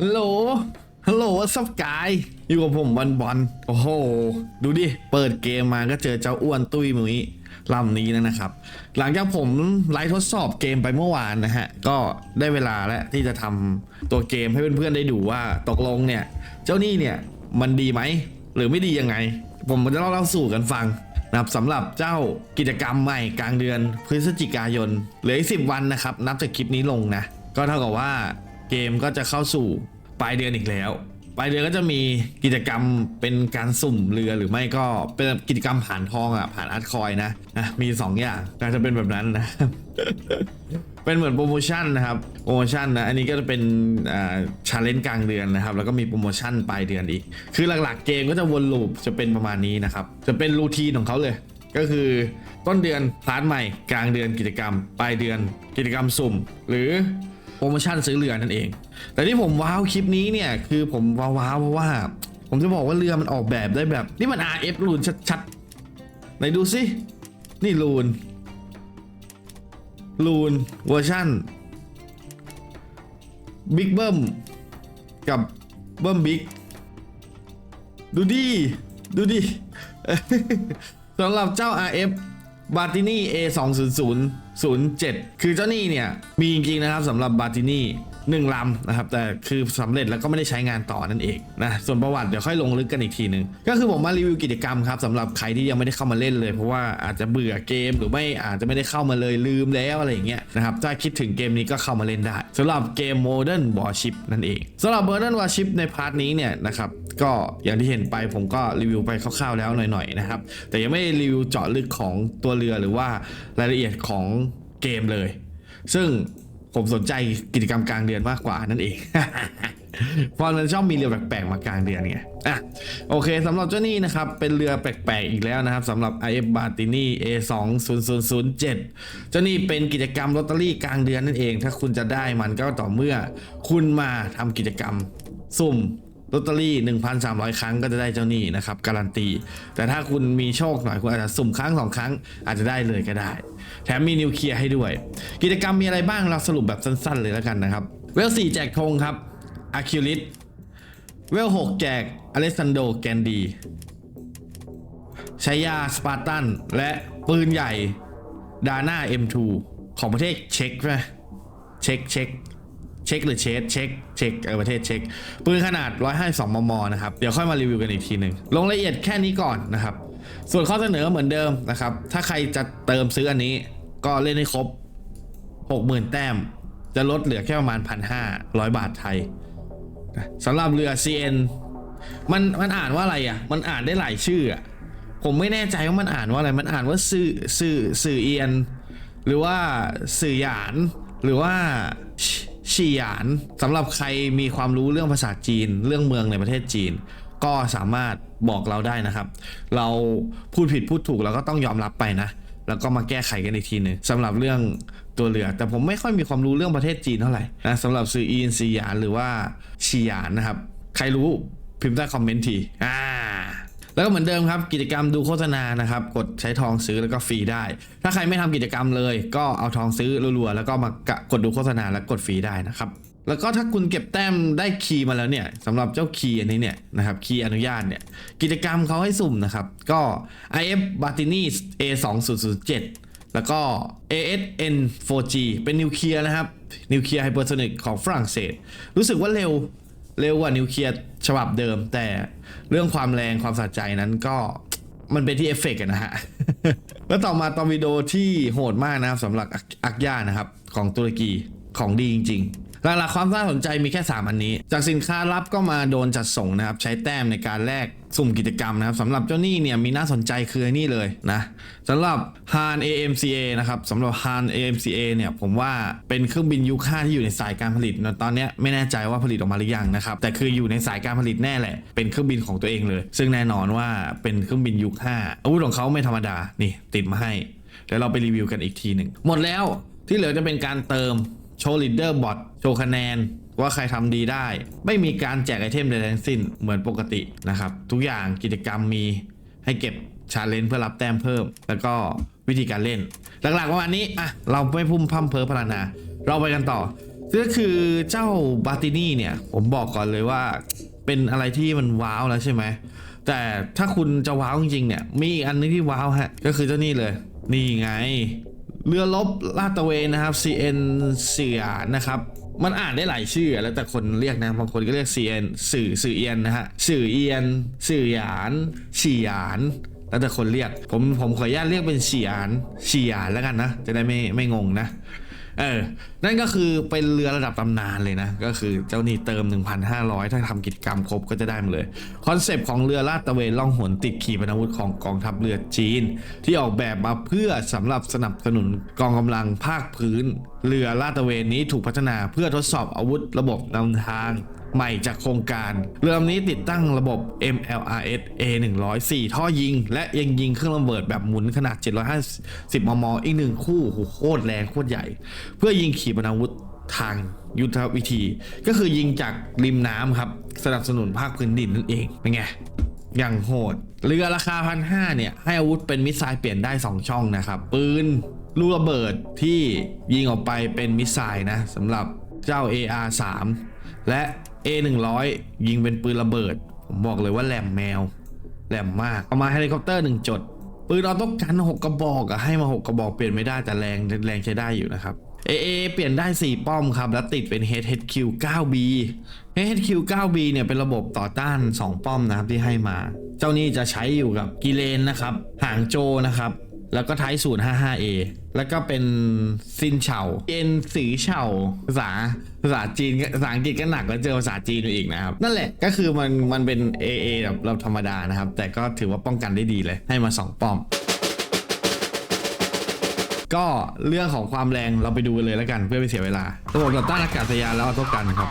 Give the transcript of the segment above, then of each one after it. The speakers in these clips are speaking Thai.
ฮัลโหล ฮัลโหลซับกาย อยู่กับผมบอลบอล โอ้โห ดูดิ เปิดเกมมาก็เจอเจ้าอ้วนตุ้ยมุ้ยลำนี้แล้วนะครับ หลังจากผมไลฟ์ทดสอบเกมไปเมื่อวานนะฮะ ก็ได้เวลาแล้วที่จะทำตัวเกมให้เพื่อนๆได้ดูว่าตกลงเนี่ย เจ้านี่เนี่ยมันดีไหม หรือไม่ดียังไง ผมจะเล่าเล่าสู่กันฟังนะครับสำหรับเจ้ากิจกรรมใหม่กลางเดือนพฤศจิกายนเหลืออีกสิวันนะครับ นับจากคลิปนี้ลงนะ ก็เท่ากับว่า เกมก็จะเข้าสู่ปลายเดือนอีกแล้ว ปลายเดือนก็จะมีกิจกรรมเป็นการสุ่มเรือหรือไม่ก็เป็นกิจกรรมผ่านทองอะผ่านอาร์ตคอยนะนะมี 2 อย่างก็จะเป็นแบบนั้นนะเป็นเหมือนโปรโมชั่นนะครับโปรโมชั่นนะอันนี้ก็จะเป็นอ่าชาเลนจ์กลางเดือนนะครับ แล้วก็มีโปรโมชั่นปลายเดือนอีก คือหลักๆเกมก็จะวนลูปจะเป็นประมาณนี้นะครับ จะเป็นรูทีนของเขาเลย ก็คือต้นเดือนพาร์ทใหม่ กลางเดือนกิจกรรม ปลายเดือนกิจกรรมสุ่ม หรือ โปรโมชั่นซื้อเรือนั่นเอง แต่ที่ผมว้าวคลิปนี้เนี่ยคือผมว้าวเพราะว่า ผมจะบอกว่าเรือมันออกแบบได้แบบ นี่มัน RF รูนชัดๆไหนดูสิ นี่รูนลูนเวอร์ชันบิ๊กเบิ้มกับเบิ้มบิ๊กดูดิ ดูดิสำหรับเจ้า RF บาตินี่ A 2 0 0 0 7 คือเจ้านี่เนี่ยมีจริงๆนะครับสำหรับบาตินี่หนึ่งลำนะครับแต่คือสำเร็จแล้วก็ไม่ได้ใช้งานต่อนั่นเองนะส่วนประวัติเดี๋ยวค่อยลงลึกกันอีกทีหนึ่งก็คือผมมารีวิวกิจกรรมครับสำหรับใครที่ยังไม่ได้เข้ามาเล่นเลย เพราะว่าอาจจะเบื่อเกมหรือไม่อาจจะไม่ได้เข้ามาเลยลืมแล้วอะไรอย่างเงี้ยนะครับถ้าคิดถึงเกมนี้ก็เข้ามาเล่นได้สำหรับเกม Modern Warship นั่นเองสำหรับ Modern Warship ในพาร์ทนี้เนี่ยนะครับ ก็อย่างที่เห็นไปผมก็รีวิวไปคร่าวๆแล้วหน่อยๆนะครับ แต่ยังไม่รีวิวเจาะลึกของตัวเรือหรือว่ารายละเอียดของเกมเลย ซึ่งผมสนใจกิจกรรมกลางเดือนมากกว่านั่นเองเพราะมันชอบมีเรือแปลกๆมากลางเดือนไง อะ โอเคสำหรับเจ้านี่นะครับ เป็นเรือแปลกๆอีกแล้วนะครับสำหรับ IF b a r t i n i A 2 0 0 0 7เจ้านี่เป็นกิจกรรมลอตเตอรี่กลางเดือนนั่นเอง ถ้าคุณจะได้มันก็ต่อเมื่อคุณมาทำกิจกรรม สุ่ม ลอตเตอรี่ 1,300 ครั้งก็จะได้เจ้านี่นะครับการันตี แต่ถ้าคุณมีโชคหน่อยคุณอาจจะสุ่มครั้งสองครั้งอาจจะได้เลยก็ได้ แถมมีนิวเคลียร์ให้ด้วย กิจกรรมมีอะไรบ้างเราสรุปแบบสั้นๆ เลยแล้วกันนะครับ เวล4แจกธงครับอาคิลิสเวล6แจกอเลสซานโดแกนดีชายาสปาร์ตัน และปืนใหญ่ดาน่า M2 ของประเทศเช็กใช่ไหมเช็กเช็ก เช็กหรือเชสเช็กเช็กเออประเทศเช็กปืนขนาด 152 มม นะครับ เดี๋ยวค่อยมารีวิวกันอีกทีหนึ่งลงรายละเอียดแค่นี้ก่อนนะครับ ส่วนข้อเสนอเหมือนเดิมนะครับ ถ้าใครจะเติมซื้ออันนี้ ก็เล่นให้ครบ 60,000 แต้ม จะลดเหลือแค่ประมาณ 1,500 บาทไทยสำหรับเรือ CN มันมันอ่านว่าอะไรอะ มันอ่านได้หลายชื่ออะผมไม่แน่ใจว่ามันอ่านว่าอะไร มันอ่านว่าสื่อสื่อสื่อเอียน หรือว่าสื่อหยาน หรือว่า ชชีหยานสำหรับใครมีความรู้เรื่องภาษาจีน เรื่องเมืองในประเทศจีน ก็สามารถบอกเราได้นะครับ เราพูดผิดพูดถูกเราก็ต้องยอมรับไปนะ แล้วก็มาแก้ไขกันอีกทีหนึ่งสำหรับเรื่องตัวเรือ แต่ผมไม่ค่อยมีความรู้เรื่องประเทศจีนเท่าไหร่นะสำหรับสื่ออีนซีหยานหรือว่าชีหยานนะครับ ใครรู้พิมพ์ใต้คอมเมนต์ทีอ่า แล้วก็เหมือนเดิมครับกิจกรรมดูโฆษณานะครับ กดใช้ทองซื้อแล้วก็ฟรีได้ ถ้าใครไม่ทำกิจกรรมเลย ก็เอาทองซื้อรัวๆแล้วก็มากะกดดูโฆษณาแล้วกดฟรีได้นะครับแล้วก็ถ้าคุณเก็บแต้มได้คีย์มาแล้วเนี่ยสำหรับเจ้าคีย์อันนี้เนี่ยนะครับคีย์อนุญาตเนี่ยกิจกรรมเขาให้สุ่มนะครับก็ IF Bartini A 2 0 0 7แล้วก็ ASN 4G เป็นนิวเคลียร์นะครับนิวเคลียร์ไฮเปอร์โซนิกของฝรั่งเศส รู้สึกว่าเร็ว เร็วกว่านิวเคลียร์ฉบับเดิม แต่เรื่องความแรงความสะใจนั้นก็มันเป็นที่เอฟเฟกต์นะฮะ แล้วต่อมาตอร์วิโดที่โหดมากนะครับสำหรับอักย่านะครับ ของตุรกีของดีจริง ๆ หลักๆความน่าสนใจมีแค่ 3 อันนี้ จากสินค้ารับก็มาโดนจัดส่งนะครับ ใช้แต้มในการแลกสุ่มกิจกรรมนะครับสำหรับเจ้านี่เนี่ยมีน่าสนใจคืออ้นี่เลยนะสำหรับ Han AMCA นะครับสำหรับ Han AMCA เนี่ยผมว่าเป็นเครื่องบินยุค5ที่อยู่ในสายการผลิตนะตอนนี้ไม่แน่ใจว่าผลิตออกมาหรือยังนะครับแต่คืออยู่ในสายการผลิตแน่แหละ เป็นเครื่องบินของตัวเองเลย ซึ่งแน่นอนว่าเป็นเครื่องบินยุค5อาวุธของเขาไม่ธรรมดานี่ติดมาให้เดี๋ยวเราไปรีวิวกันอีกทีหนึ่งหมดแล้วที่เหลือจะเป็นการเติม โชว์ลีดเดอร์บอทโชว์คะแนนว่าใครทำดีได้ ไม่มีการแจกไอเทมใดทั้งสิ้นเหมือนปกตินะครับ ทุกอย่างกิจกรรมมีให้เก็บชาเลนจ์เพื่อรับแต้มเพิ่ม แล้วก็วิธีการเล่น หลักๆประมาณนี้อะเราไม่พุ่มพั่มเพอพลานา เราไปกันต่อก็คือเจ้าบาตินี่เนี่ย ผมบอกก่อนเลยว่า เป็นอะไรที่มันว้าวแล้วใช่ไหม แต่ถ้าคุณจะว้าวจริงๆเนี่ย มีอีกอันนึงที่ว้าวฮะ ก็คือเจ้านี่เลย นี่ไง เรือลบลาดตะเวนนะครับ CN เสียนะครับ มันอ่านได้หลายชื่อแล้วแต่คนเรียกนะบางคนก็เรียก CN สื่อสื่อเอียนนะฮะสื่อเอียน สื่อหยานฉี่หยานแล้วแต่คนเรียกผมผมขออนุญาตเรียกเป็นฉี่หยานฉี่หยานแล้วกันนะ จะได้ไม่ไม่งงนะ เออ นั่นก็คือเป็นเรือระดับตำนานเลยนะ ก็คือเจ้านี่เติม 1,500 ถ้าทำกิจกรรมครบก็จะได้มาเลย คอนเซปต์ของเรือลาดตระเวนล่องหนติดขีปนาวุธของกองทัพเรือจีน ที่ออกแบบมาเพื่อสำหรับสนับสนุนกองกำลังภาคพื้น เรือลาดตระเวนนี้ถูกพัฒนาเพื่อทดสอบอาวุธระบบนำทาง ใหม่จากโครงการ เรือลำนี้ติดตั้งระบบ MLRS A104 ท่อยิง และยังยิงเครื่องระเบิดแบบหมุนขนาด 750 มม อีกหนึ่งคู่โหโคตรแรงโคตรใหญ่ เพื่อยิงขีปนาวุธทางยุทธวิธี ก็คือยิงจากริมน้ำครับ สนับสนุนภาคพื้นดินนั่นเองเป็นไงอย่างโหด เรือราคาพันห้าเนี่ย ให้อาวุธเป็นมิสไซล์เปลี่ยนได้ 2 ช่องนะครับ ปืนลูกระเบิดที่ยิงออกไปเป็นมิสไซล์นะสำหรับเจ้า AR3 และ A100 ยิงเป็นปืนระเบิด ผมบอกเลยว่าแหลมแมว แหลมมากเอามาเฮลิคอปเตอร์หนึ่งจดปืนออโต้กันหกกระบอกอะให้มา6กระบอกเปลี่ยนไม่ได้แต่แรงแรงใช้ได้อยู่นะครับ AA เปลี่ยนได้ 4 ป้อมครับ แล้วติดเป็น HHQ 9B HHQ 9B เนี่ยเป็นระบบต่อต้าน 2 ป้อมนะครับที่ให้มา เจ้านี่จะใช้อยู่กับกิเลนนะครับ หางโจนะครับ แล้วก็ไทยศูนย์ 55A แล้วก็เป็นซินเฉาเอ็นสีเฉาภาษาภาษาจีนภาษาอังกฤษก็หนักแล้วเจอภาษาจีนอยู่อีกนะครับ นั่นแหละก็คือมันมันเป็น AA แบบเราธรรมดานะครับ แต่ก็ถือว่าป้องกันได้ดีเลยให้มา 2 ป้อมก็เรื่องของความแรงเราไปดูกันเลยแล้วกันเพื่อไม่เสียเวลาระบบต่อต้านอากาศยานแล้วออโต้กันครับ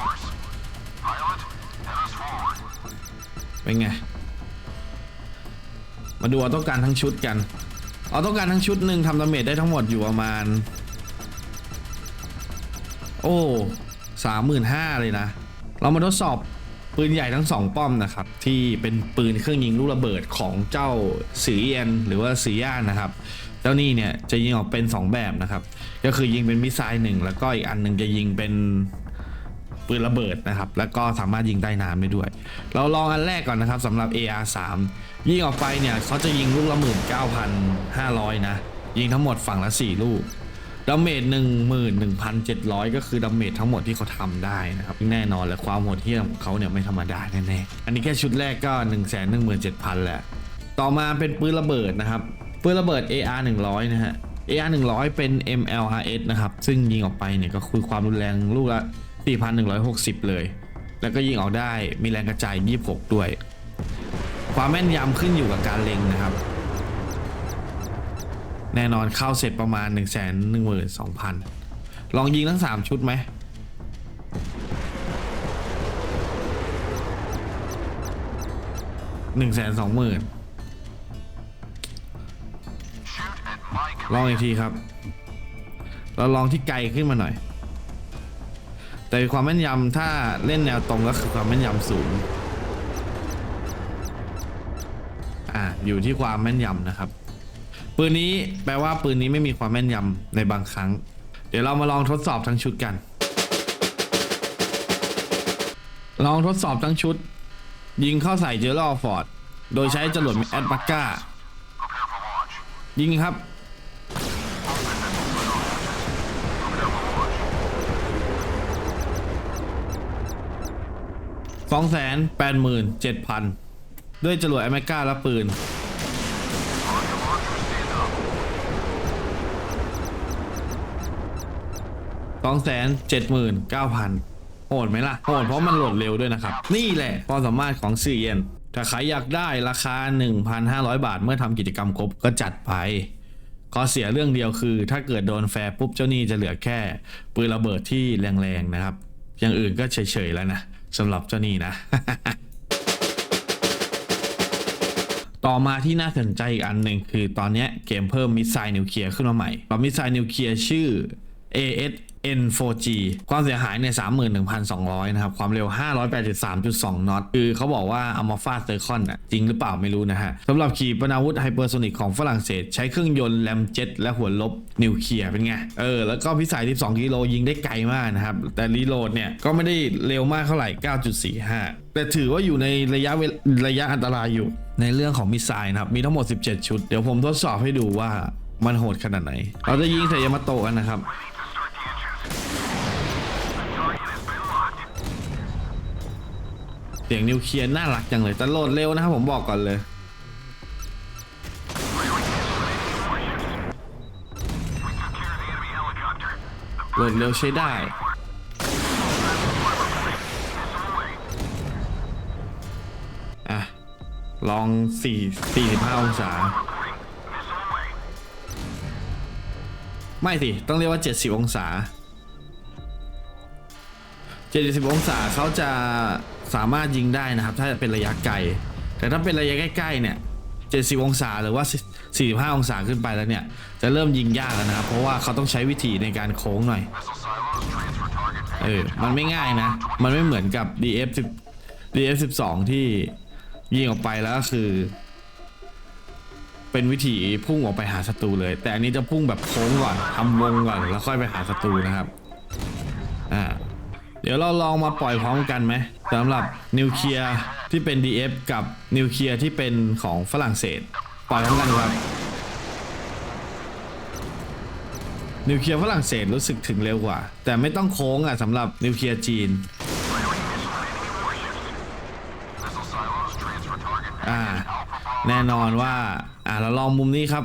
เป็นไง มาดูออโต้กันทั้งชุดกัน ออโต้องกันทั้งชุดหนึ่งทำดาเมจได้ทั้งหมดอยู่ประมาณ โอ้สามหมื่นห้าเลยนะ เรามาทดสอบปืนใหญ่ทั้งสองป้อมนะครับ ที่เป็นปืนเครื่องยิงลูกระเบิดของเจ้าสีเอียนหรือว่าสีย่านนะครับเจ้านี่เนี่ยจะยิงออกเป็น 2 แบบนะครับ ก็คือยิงเป็นมิสไซล์หนึ่งแล้วก็อีกอันหนึ่งจะยิงเป็นปืนระเบิดนะครับ แล้วก็สามารถยิงใต้น้ำได้ด้วย เราลองอันแรกก่อนนะครับสำหรับ AR3 ยิงออกไปเนี่ยเขาจะยิงลูกละหมื่นเก้าพันห้าร้อยนะ ยิงทั้งหมดฝั่งละ4ลูกดาเมจหนึ่งหมื่นหนึ่งพันเจ็ดร้อยก็คือดาเมจทั้งหมดที่เขาทำได้นะครับแน่นอนและความโหดเหี้ยมของเขาเนี่ยไม่ธรรมดาแน่ๆอันนี้แค่ชุดแรกก็1นึ่งแสนหนึ่งหมื่นเจ็ดพันแหละต่อมาเป็นปืนระเบิดนะครับปืนระเบิด AR 100นะฮะ AR 100เป็น MLRS นะครับ ซึ่งยิงออกไปเนี่ยก็คือความรุนแรงลูกละ 4,160 เลย แล้วก็ยิงออกได้มีแรงกระจาย 26 ด้วย ความแม่นยำขึ้นอยู่กับการเล็งนะครับ แน่นอนเข้าเสร็จประมาณ 1 1 2 0 0 0 ลองยิงทั้ง 3 ชุดไหมหนึ่งแสนสองหมื่นลองอีกทีครับ เราลองที่ไกลขึ้นมาหน่อย แต่ความแม่นยำถ้าเล่นแนวตรงก็คือความแม่นยำสูง อยู่ที่ความแม่นยำนะครับ ปืนนี้แปลว่าปืนนี้ไม่มีความแม่นยำในบางครั้ง เดี๋ยวเรามาลองทดสอบทั้งชุดกัน ลองทดสอบทั้งชุด ยิงเข้าใส่เจอร์ลฟอร์ด โดยใช้จรวดแอดบักก้า ยิงครับสองแสนแปดหมื่นเจ็ดพันด้วยจรวดแอดบักกาและปืน สองแสนเจ็ดหมื่นเก้าพันโหดไหมล่ะโหดเพราะมันโหลดเร็วด้วยนะครับ นี่แหละความสามารถของซีเอ็นถ้าใครอยากได้ราคา 1,500 บาทเมื่อทำกิจกรรมครบก็จัดไปข้อเสียเรื่องเดียวคือ ถ้าเกิดโดนแฟร์ปุ๊บเจ้าหนี้จะเหลือแค่ปืนระเบิดที่แรงๆนะครับ อย่างอื่นก็เฉยๆแล้วนะสำหรับเจ้าหนี้นะ ต่อมาที่น่าสนใจอีกอันหนึ่งคือตอนนี้เกมเพิ่มมิสไซล์นิวเคลียร์ขึ้นมาใหม่มิสไซล์นิวเคลียร์ชื่อ AS N4G ความเสียหายเนี่ย31,200 นะครับ ความเร็ว 583.2 นอต คือเขาบอกว่าเอามาฟาเซอร์คอนอะจริงหรือเปล่าไม่รู้นะฮะสำหรับขีปนาวุธไฮเปอร์โซนิกของฝรั่งเศส ใช้เครื่องยนต์แรมเจ็ตและหัวลบนิวเคลียร์เป็นไง เออ แล้วก็พิสัย 12 กิโลยิงได้ไกลมากนะครับ แต่รีโหลดเนี่ย ก็ไม่ได้เร็วมากเท่าไหร่ 9.45 แต่ถือว่าอยู่ในระยะระยะอันตรายอยู่ ในเรื่องของมิสไซล์นะครับ มีทั้งหมด 17 ชุด เดี๋ยวผมทดสอบให้ดูว่ามันโหดขนาดไหน เราจะยิงใส่ยามาโตะกันนะครับ เสียงนิวเคลียร์น่ารักจังเลยแต่โหลดเร็วนะครับผมบอกก่อนเลยโหลดเร็วใช้ได้อะลอง 4 45 องศา ไม่สิ ต้องเรียกว่า 70 องศา 70 องศาเขาจะ สามารถยิงได้นะครับ ถ้าเป็นระยะไกล แต่ถ้าเป็นระยะใกล้ๆเนี่ย70องศาหรือว่า 45 องศาขึ้นไปแล้วเนี่ย จะเริ่มยิงยากแล้วนะครับ เพราะว่าเขาต้องใช้วิธีในการโค้งหน่อย เออ มันไม่ง่ายนะ มันไม่เหมือนกับ DF 10 DF 12ที่ยิงออกไปแล้วก็คือ เป็นวิธีพุ่งออกไปหาศัตรูเลย แต่อันนี้จะพุ่งแบบโค้งก่อนทำวงก่อนแล้วค่อยไปหาศัตรูนะครับ อ่า เดี๋ยวเราลองมาปล่อยพร้อมกันไหม สำหรับนิวเคลียร์ที่เป็น DF กับนิวเคลียร์ที่เป็นของฝรั่งเศสปล่อยพร้อมกันครับนิวเคลียร์ฝรั่งเศสรู้สึกถึงเร็วกว่า แต่ไม่ต้องโค้งอะสำหรับนิวเคลียร์จีนอ่าแน่นอนว่าอ่าเราลองมุมนี้ครับ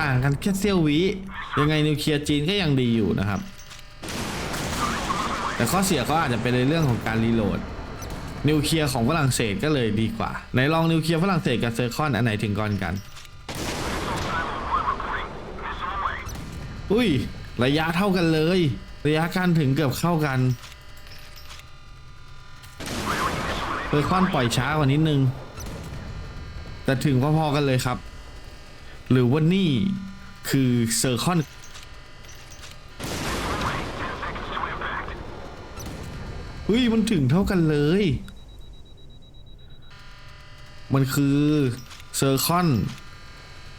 ต่างกันแค่เสี้ยววิยังไงนิวเคลียร์จีนก็ยังดีอยู่นะครับ แต่ข้อเสียก็อาจจะเป็นในเรื่องของการรีโหลดนิวเคลียร์ของฝรั่งเศสก็เลยดีกว่าไหนลองนิวเคลียร์ฝรั่งเศสกับเซอร์คอนอันไหนถึงก่อนกัน อุ้ย ระยะเท่ากันเลย ระยะการถึงเกือบเข้ากันเซอร์คอนปล่อยช้ากว่านิดนึง แต่ถึงพอๆกันเลยครับ หรือว่านี่คือเซอร์คอนเฮ้ยมันถึงเท่ากันเลย มันคือเซอร์คอน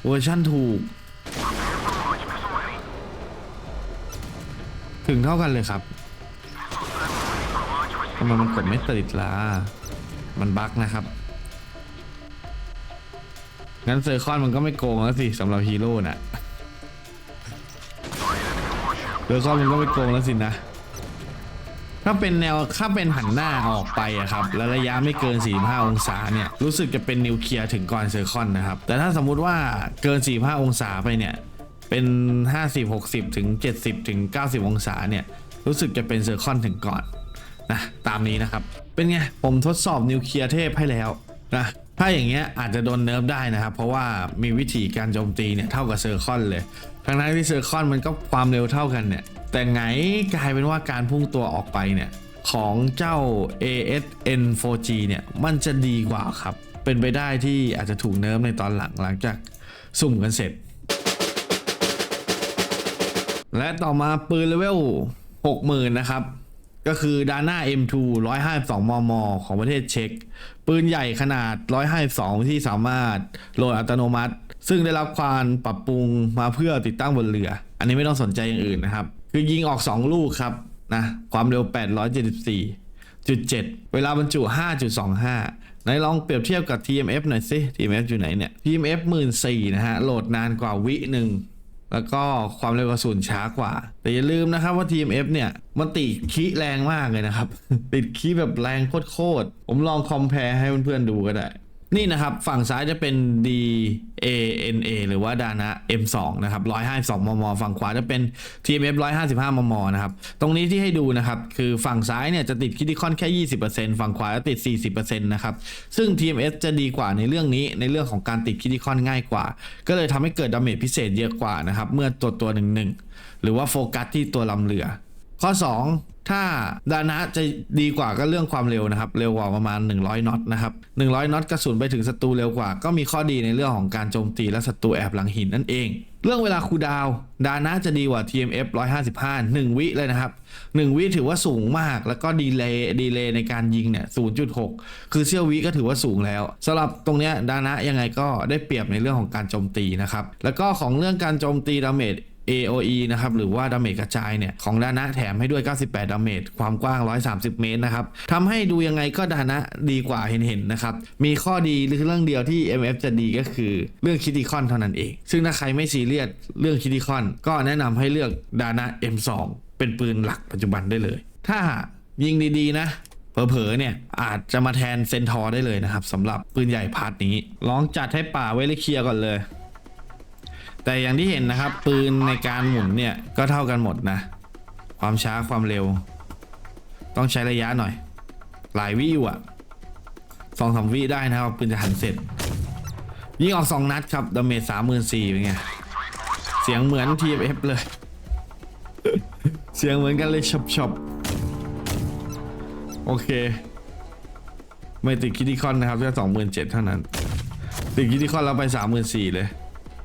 เวอร์ชั่นถูก ถึงเท่ากันเลยครับทำไมมันกดไม่ติดล่ะ มันบั๊กนะครับ งั้นเซอร์คอนมันก็ไม่โกงแล้วสิสำหรับฮีโร่น่ะเซอร์คอนมันก็ไม่โกงแล้วสินะ ถ้าเป็นแนวถ้าเป็นหันหน้าออกไปอะครับ แล้วระยะไม่เกิน 45 องศาเนี่ย รู้สึกจะเป็นนิวเคลียร์ถึงก่อนเซอร์คอนนะครับ แต่ถ้าสมมุติว่าเกิน 45 องศาไปเนี่ย เป็น 50 60 ถึง 70 ถึง 90 องศาเนี่ย รู้สึกจะเป็นเซอร์คอนถึงก่อนนะตามนี้นะครับ เป็นไง ผมทดสอบนิวเคลียร์เทพให้แล้วนะ ถ้าอย่างเงี้ยอาจจะโดนเนิร์ฟได้นะครับ เพราะว่ามีวิธีการโจมตีเนี่ยเท่ากับเซอร์คอนเลยทั้งนั้นที่เซอร์คอนมันก็ความเร็วเท่ากันเนี่ย แต่ไงกลายเป็นว่าการพุ่งตัวออกไปเนี่ยของเจ้า ASN 4G เนี่ยมันจะดีกว่าครับ เป็นไปได้ที่อาจจะถูกเนิร์ฟในตอนหลังหลังจากสุ่มกันเสร็จ และต่อมาปืนเลเวล60,000 นะครับ ก็คือดาน่า M2 152 มม ของประเทศเช็กปืนใหญ่ขนาด 152 ที่สามารถโหลดอัตโนมัติ ซึ่งได้รับความปรับปรุงมาเพื่อติดตั้งบนเรือ อันนี้ไม่ต้องสนใจอย่างอื่นนะครับ คือยิงออก 2 ลูกครับนะความเร็ว 874.7 เวลาบรรจุ 5.25ไหนลองเปรียบเทียบกับ TMF หน่อยสิ TMF อยู่ไหนเนี่ย TMF 14,000นะฮะโหลดนานกว่าวิหนึ่ง แล้วก็ความเร็วกระสุนช้ากว่า แต่อย่าลืมนะครับว่า TMF เนี่ย มันติดคีแรงมากเลยนะครับ ติดคีแบบแรงโคตรๆผมลองคอมเพลให้เพื่อนๆดูก็ได้ นี่นะครับ ฝั่งซ้ายจะเป็น DANA หรือว่า Dana M2 นะครับ152มม ฝั่งขวาจะเป็น TMF 155มม นะครับ ตรงนี้ที่ให้ดูนะครับ คือฝั่งซ้ายเนี่ยจะติดคิดิคอนแค่ 20%ฝั่งขวาจะติด 40%นะครับ ซึ่ง TMS จะดีกว่าในเรื่องนี้ในเรื่องของการติดคิดิคอนง่ายกว่า ก็เลยทำให้เกิดดาเมจพิเศษเยอะกว่านะครับ เมื่อตัวตัวหนึ่งหนึ่งหรือว่าโฟกัสที่ตัวลำเรือ ข้อ 2 ถ้าดานะจะดีกว่าก็เรื่องความเร็วนะครับ เร็วกว่าประมาณ 100น็อตนะครับ100น็อตกระสุนไปถึงศัตรูเร็วกว่า ก็มีข้อดีในเรื่องของการโจมตีและศัตรูแอบหลังหินนั่นเอง เรื่องเวลาคูดาว ดานะจะดีกว่า TMF 155 1 วิเลยนะครับ 1 วิถือว่าสูงมากแล้วก็ดีเลย์ดีเลย์ในการยิงเนี่ย 0.6 คือเซี่ยววิก็ถือว่าสูงแล้วสำหรับตรงเนี้ยดานะยังไงก็ได้เปรียบในเรื่องของการโจมตีนะครับแล้วก็ของเรื่องการโจมตีดาเมจ AOE นะครับหรือว่าดาเมจกระจายเนี่ยของดานะแถมให้ด้วย 98 ดาเมจความกว้าง 130 เมตรนะครับทำให้ดูยังไงก็ดานะดีกว่าเห็นๆนะครับ มีข้อดีหรือเรื่องเดียวที่ MF จะดีก็คือเรื่องคิติคอนเท่านั้นเอง ซึ่งถ้าใครไม่ซีเรียสเรื่องคิติคอน ก็แนะนำให้เลือกดานะ M2 เป็นปืนหลักปัจจุบันได้เลย ถ้ายิงดีๆนะเผลอๆเนี่ยอาจจะมาแทนเซนทอร์ได้เลยนะครับสำหรับปืนใหญ่พาร์ทนี้ ลองจัดให้ป่าไว้เลยเคลียร์ก่อนเลย แต่อย่างที่เห็นนะครับ ปืนในการหมุนเนี่ยก็เท่ากันหมดนะ ความช้าความเร็ว ต้องใช้ระยะหน่อย หลายวิอยู่อะสองสามวิได้นะครับปืนจะหันเสร็จ ยิงออกสองนัดครับดาเมจสามหมื่นสี่เป็นไง เสียงเหมือน TFF เลย เสียงเหมือนกันเลยชบชบโอเค ไม่ติดคิดดิคอนนะครับแค่สองหมื่นเจ็ดเท่านั้น ติดคิดดิคอนเราไปสามหมื่นสี่เลย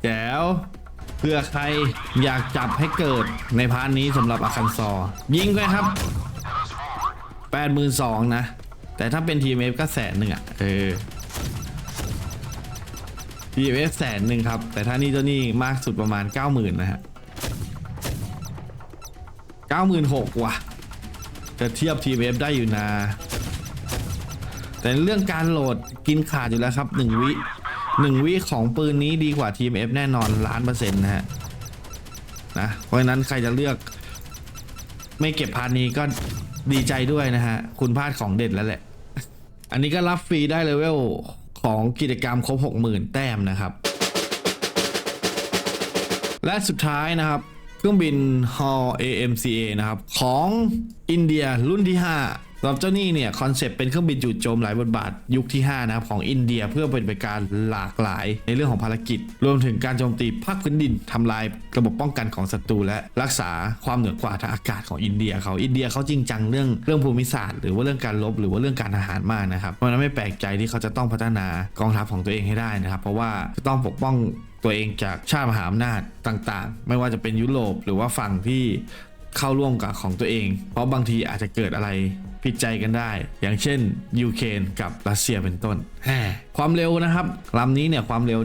แจ๋วเพื่อใครอยากจับให้เกิดในพาร์ทนี้สำหรับอาคันซอ ยิงไปครับ82,000นสองนะ แต่ถ้าเป็น TMF ก็แสนหนึ่งอะ เออ TMF แสนหนึ่งครับ แต่ถ้านี่เจ้านี่มากสุดประมาณ90,000นนะฮะ96,000ว่ะจะเทียบ TMF ได้อยู่นะ แต่เรื่องการโหลดกินขาดอยู่แล้วครับ1วิ 1วิของปืนนี้ดีกว่า TMF แน่นอนล้านเปอร์เซ็นต์นะฮะนะเพราะฉะนั้นใครจะเลือก ไม่เก็บพาร์ทนี้ก็ดีใจด้วยนะฮะ คุณพลาดของเด็ดแล้วแหละ อันนี้ก็รับฟรีได้เลเวลของกิจกรรมครบ 60,000 แต้มนะครับ และสุดท้ายนะครับ เครื่องบิน Hall AMCA นะครับ ของอินเดียรุ่นที่ 5 สำหรับเจ้านี่เนี่ยคอนเซปต์เป็นเครื่องบินจู่โจมหลายบทบาทยุคที่ 5 นะครับของอินเดียเพื่อเป็นไปการหลากหลายในเรื่องของภารกิจ รวมถึงการโจมตีภาคพื้นดินทำลายระบบป้องกันของศัตรูและรักษาความเหนือกว่าทางอากาศของอินเดียเขาอินเดียเขาจริงจังเรื่องเรื่องภูมิศาสตร์หรือว่าเรื่องการลบหรือว่าเรื่องการทหารมากนะครับเพราะนั้นไม่แปลกใจที่เขาจะต้องพัฒนากองทัพของตัวเองให้ได้นะครับ เพราะว่าจะต้องปกป้องตัวเองจากชาติมหาอำนาจต่างๆ ไม่ว่าจะเป็นยุโรปหรือว่าฝั่งที่เข้าร่วมกับของตัวเอง เพราะบางทีอาจจะเกิดอะไร ผิดใจกันได้ อย่างเช่นยูเครนกับรัสเซียเป็นต้นแหมความเร็วนะครับลำนี้เนี่ยความเร็ว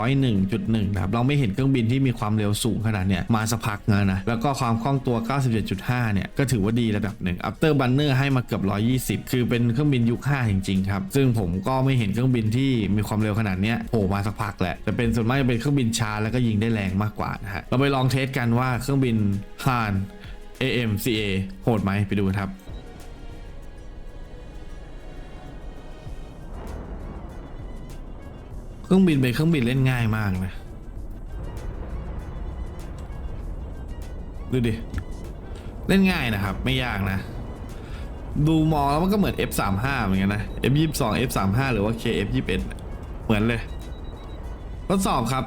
101.1นะครับเราไม่เห็นเครื่องบินที่มีความเร็วสูงขนาดเนี่ยมาสักพักแล้วนะแล้วก็ความคล่องตัว 97.5 เนี่ยก็ถือว่าดีระดับหนึ่ง After Banner ให้มาเกือบ 120 คือเป็นเครื่องบินยุค5จริงๆครับซึ่งผมก็ไม่เห็นเครื่องบินที่มีความเร็วขนาดเนี้ยโผล่มาสักพักแหละแต่เป็นส่วนมากจะเป็นเครื่องบินช้าแล้วก็ยิงได้แรงมากกว่านะฮะเราไปลองเทสกันว่าเครื่องบินฮาน AMCA โหดไหมไปดูกันครับ เครื่องบินเป็นเครื่องบินเล่นง่ายมากนะ ดูดิ เล่นง่ายนะครับ ไม่ยากนะ ดูมองแล้วมันก็เหมือน F35 เหมือนกันนะ F22 F35 หรือว่า KF21 เหมือนเลยทดสอบครับ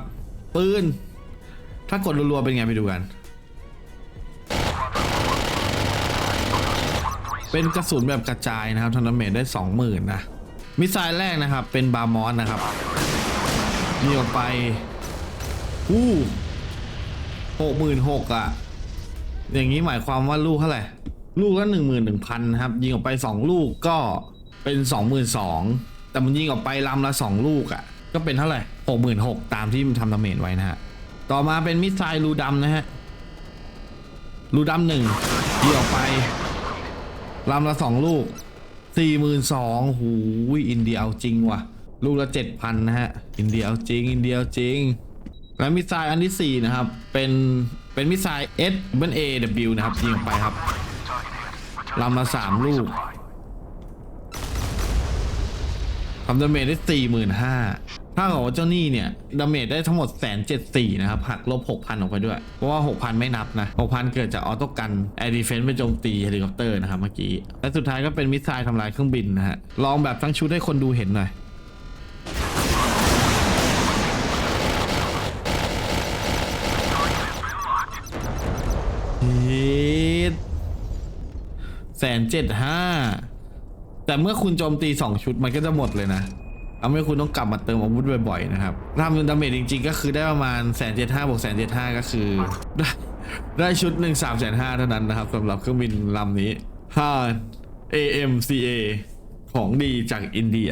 ปืน ถ้ากดรัวๆเป็นไงไปดูกัน เป็นกระสุนแบบกระจายนะครับทอนเมตได้ 20,000นะมิสไซล์แรกนะครับ เป็นบาร์มอสนะครับ ยิงออกไปอู้หกหมื่นหกอะ อย่างนี้หมายความว่าลูกเท่าไหร่ ลูกละหนึ่งหมื่นหนึ่งพันครับ ยิงออกไปสองลูกก็เป็นสองหมื่นสองแต่มันยิงออกไปลำละสองลูกอะ ก็เป็นเท่าไหร่หกหมื่นหกตามที่มันทำดาเมจไว้นะฮะ ต่อมาเป็นมิสไซล์รูดำนะฮะ รูดำหนึ่งยิงออกไปลำละสองลูกสี่หมื่นสองหูอินเดียเอาจริงว่ะ ลูกละเจ็ดพันนะฮะ อินเดียเอาจริง อินเดียเอาจริง แล้วมิสไซล์อันที่4นะครับ เป็น เป็นมิสไซล์ S W A W นะครับ ยิงไปครับลำละสามลูกทำดาเมจได้สี่หมื่นห้าถ้าเกิดว่าเจ้าหนี้เนี่ยดาเมจได้ทั้งหมดแสนเจ็ดสี่นะครับ หักลบหกพันออกไปด้วย เพราะว่าหกพันไม่นับนะหกพันเกิดจากออโต้กันแอร์ดีเฟนส์ไปโจมตีเฮลิคอปเตอร์นะครับเมื่อกี้ และสุดท้ายก็เป็นมิสไซล์ทำลายเครื่องบินนะฮะ ลองแบบทั้งชุดให้คนดูเห็นหน่อย แสนเจ็ดห้าแต่เมื่อคุณโจมตีสองชุดมันก็จะหมดเลยนะเอาไม่คุณต้องกลับมาเติมอาวุธบ่อยๆนะครับทำเป็นดาเมจจริงๆ ก็คือได้ประมาณแสนเจ็ดห้าบวกแสนเจ็ดห้าก็คือ ได้ได้ชุดหนึ่งสามแสนห้าเท่านั้นนะครับสำหรับเครื่องบินลำนี้ห้า AMCA ของดีจากอินเดีย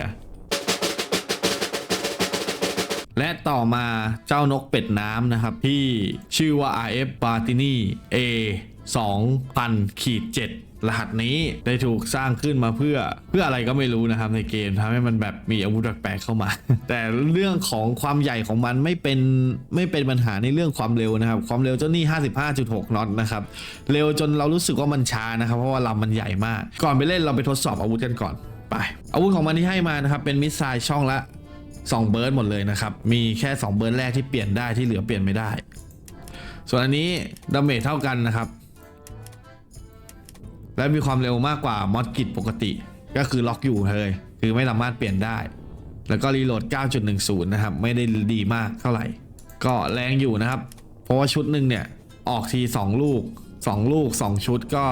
และต่อมาเจ้านกเป็ดน้ำนะครับ ที่ชื่อว่า RF b a r t i n i A 2000ขีด7 รหัสนี้ได้ถูกสร้างขึ้นมาเพื่อเพื่ออะไรก็ไม่รู้นะครับในเกมทำให้มันแบบมีอาวุธแปลกๆเข้ามา แต่เรื่องของความใหญ่ของมันไม่เป็นไม่เป็นปัญหาในเรื่องความเร็วนะครับ ความเร็วเจ้านี่ 55.6 นอตนะครับ เร็วจนเรารู้สึกว่ามันช้านะครับ เพราะว่าลำมันใหญ่มาก ก่อนไปเล่นเราไปทดสอบอาวุธกันก่อนไป อาวุธของมันที่ให้มานะครับเป็นมิสไซล์ช่องละสองเบิร์ดหมดเลยนะครับมีแค่ 2 เบิร์ดแรกที่เปลี่ยนได้ที่เหลือเปลี่ยนไม่ได้ ส่วนอันนี้ดาเมจเท่ากันนะครับ และมีความเร็วมากกว่ามอดกิจปกติ ก็คือล็อกอยู่เลยคือไม่สามารถเปลี่ยนได้ แล้วก็รีโหลด 9.10 นะครับ ไม่ได้ดีมากเท่าไหร่ ก็แรงอยู่นะครับ เพราะว่าชุดหนึ่งเนี่ย ออกที 2 ลูก 2 ลูก 2 ชุดก็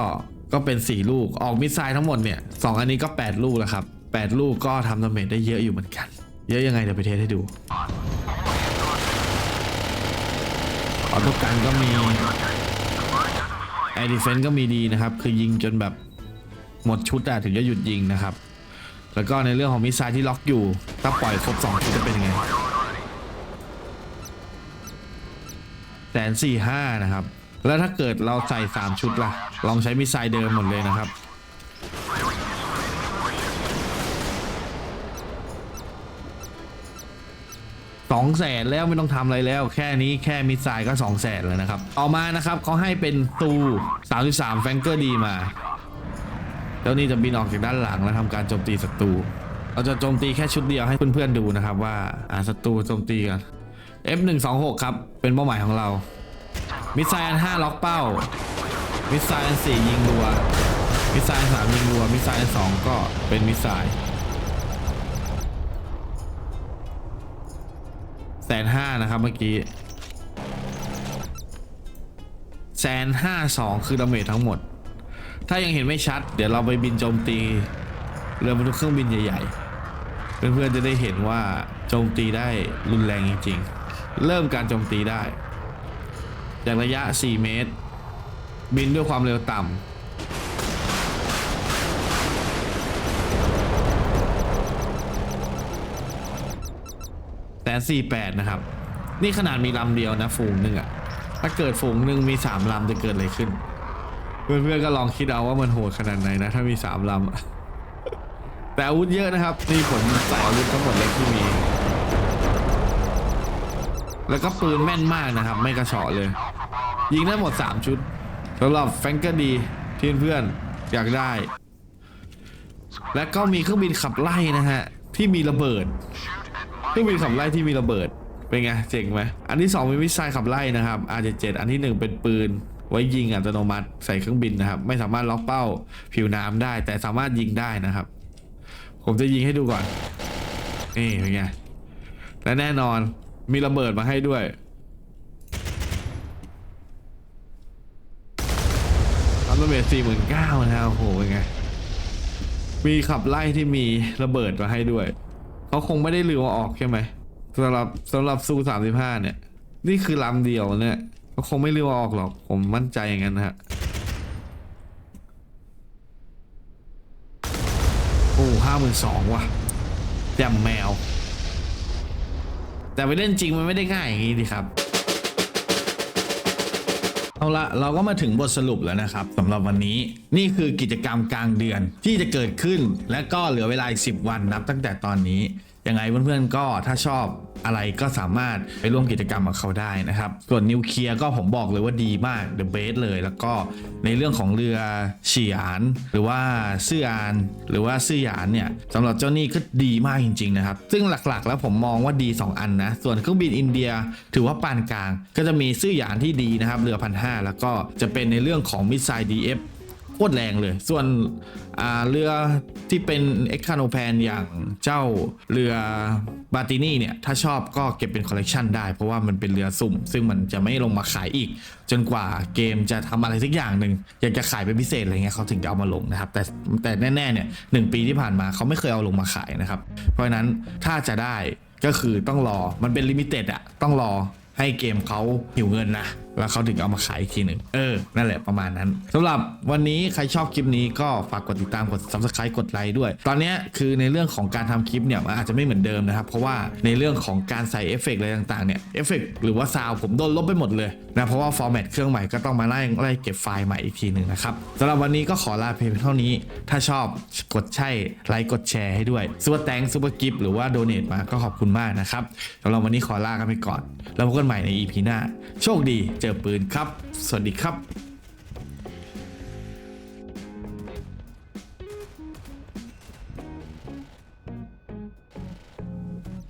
ก็เป็น 4 ลูก ออกมิสไซล์ทั้งหมดเนี่ย2อันนี้ก็ 8 ลูกแล้วครับ 8 ลูกก็ทำดาเมจได้เยอะอยู่เหมือนกัน เยอะยังไงเดี๋ยวไปเทสให้ดูออโต้กันก็มี อดิเฟนก็มีดีนะครับ คือยิงจนแบบหมดชุดอะถึงจะหยุดยิงนะครับ แล้วก็ในเรื่องของมิสไซล์ที่ล็อกอยู่ ถ้าปล่อยครบ2ชุดจะเป็นยังไงแสนสี่ห้านะครับ แล้วถ้าเกิดเราใส่3ชุดล่ะ ลองใช้มิสไซล์เดิมหมดเลยนะครับ สองแสนแล้วไม่ต้องทำอะไรแล้ว แค่นี้แค่มิสไซล์ก็2องแสนแล้วนะครับต่อมานะครับเขาให้เป็นตู33แฟงเกอร์ดีมาเจ้านี่จะบินออกจากด้านหลังแล้วทำการโจมตีศัตรูเราจะโจมตีแค่ชุดเดียวให้เพื่อนๆดูนะครับว่าอ่าศัตรูโจมตีกัน F126 ครับ เป็นเป้าหมายของเรา มิสไซล์อัน5ล็อกเป้า มิสไซล์อัน4ยิงรัว มิสไซล์อัน3ยิงรัว มิสไซล์อัน2ก็เป็นมิสไซล์ แสนห้านะครับเมื่อกี้แสนห้าสองคือดาเมจทั้งหมด ถ้ายังเห็นไม่ชัด เดี๋ยวเราไปบินโจมตีเรือบรรทุกเครื่องบินใหญ่ๆ เพื่อนๆจะได้เห็นว่าโจมตีได้รุนแรงจริงๆ เริ่มการโจมตีได้ จากระยะ 4 เมตร บินด้วยความเร็วต่ำ นสี่แปดนะครับ นี่ขนาดมีลำเดียวนะฝูงหนึ่งอะถ้าเกิดฝูงหนึ่งมีสามลำจะเกิดอะไรขึ้น เพื่อนๆก็ลองคิดเอาว่ามันโหดขนาดไหนนะ ถ้ามีสามลำแต่อาวุธเยอะนะครับ นี่ผลใส่อาวุธทั้งหมดเลยที่มี แล้วก็ปืนแม่นมากนะครับ ไม่กระเฉาะเลย ยิงได้หมด3ชุดสำหรับแฟงกอร์ดีที่เพื่อนๆอยากได้ และก็มีเครื่องบินขับไล่นะฮะที่มีระเบิด รื่องบินขับไล่ที่มีระเบิด เป็นไง เจ๋งไหม อันที่2เป็นมิสไซล์ขับไล่นะครับ R77 อันที่ 1 เป็นปืน ไว้ยิงอัตโนมัติใส่เครื่องบินนะครับ ไม่สามารถล็อกเป้าผิวน้ำได้ แต่สามารถยิงได้นะครับ ผมจะยิงให้ดูก่อน นี่เป็นไง และแน่นอนมีระเบิดมาให้ด้วยรับระเบิดสี่หมื่นเก้านะครับโอ้โหเป็นไง มีขับไล่ที่มีระเบิดมาให้ด้วย เขาคงไม่ได้ลืมเอาออกใช่ไหมสำหรับสำหรับซูสามสิบห้าเนี่ย นี่คือลำเดียวเนี่ยเขาคงไม่ลืมเอาออกหรอก ผมมั่นใจอย่างนั้นนะฮะโอ้ห้าหมื่นสองว่ะแจมแมว แต่ไปเล่นจริงมันไม่ได้ง่ายอย่างนี้ดิครับ เอาละเราก็มาถึงบทสรุปแล้วนะครับสำหรับวันนี้นี่คือกิจกรรมกลางเดือนที่จะเกิดขึ้น และก็เหลือเวลาอีก10 วันนับตั้งแต่ตอนนี้ ยังไงเพื่อนๆก็ถ้าชอบอะไรก็สามารถไปร่วมกิจกรรมกับเขาได้นะครับ ส่วนนิวเคลียร์ก็ผมบอกเลยว่าดีมาก The Best เลยแล้วก็ในเรื่องของเรือเฉียนหรือว่าซื่ออาน หรือว่าซื่อหยานเนี่ยสำหรับเจ้านี่ก็ดีมากจริง ๆนะครับ ซึ่งหลักๆ แล้วผมมองว่าดี 2 อันนะส่วนเครื่องบินอินเดียถือว่าปานกลาง ก็จะมีซื่อหยานที่ดีนะครับเรือพันห้าแล้วก็จะเป็นในเรื่องของมิสไซล์ DF โคตรแรงเลย ส่วนเรือที่เป็นเอ็กคาโนแพนอย่างเจ้าเรือบาตินี่เนี่ย ถ้าชอบก็เก็บเป็นคอลเลกชันได้ เพราะว่ามันเป็นเรือสุ่ม ซึ่งมันจะไม่ลงมาขายอีก จนกว่าเกมจะทำอะไรสักอย่างหนึ่งอยากจะขายเป็นพิเศษอะไรเงี้ยเขาถึงจะเอามาลงนะครับ แต่แต่แน่ๆเนี่ยหนึ่งปีที่ผ่านมาเขาไม่เคยเอาลงมาขายนะครับ เพราะฉะนั้นถ้าจะได้ก็คือต้องรอมันเป็นลิมิเต็ดอะต้องรอให้เกมเขาหิวเงินนะ แล้วเขาถึงเอามาขายอีกทีหนึ่งเออ นั่นแหละประมาณนั้นสำหรับวันนี้ใครชอบคลิปนี้ก็ฝากกดติดตามกด subscribe กดไลค์ด้วย ตอนนี้คือในเรื่องของการทำคลิปเนี่ยมันอาจจะไม่เหมือนเดิมนะครับ เพราะว่าในเรื่องของการใส่เอฟเฟกต์อะไรต่างๆเนี่ยเอฟเฟกต์หรือว่าซาวผมโดนลบไปหมดเลยนะเพราะว่าฟอร์แมตเครื่องใหม่ก็ต้องมาไล่ไล่เก็บไฟล์ใหม่อีกทีหนึ่งนะครับสำหรับวันนี้ก็ขอลาเพียงเท่านี้ ถ้าชอบกดใช่ไลค์กดแชร์ให้ด้วยซูเปอร์แตงซูเปอร์กิฟหรือว่าโดเนทมาก็ขอบคุณมากนะครับสำหรับวันนี้ขอลากันไปก่อน แล้วพบกันใหม่ใน EP หน้า โชคดีเจอปืนครับ สวัสดีครับ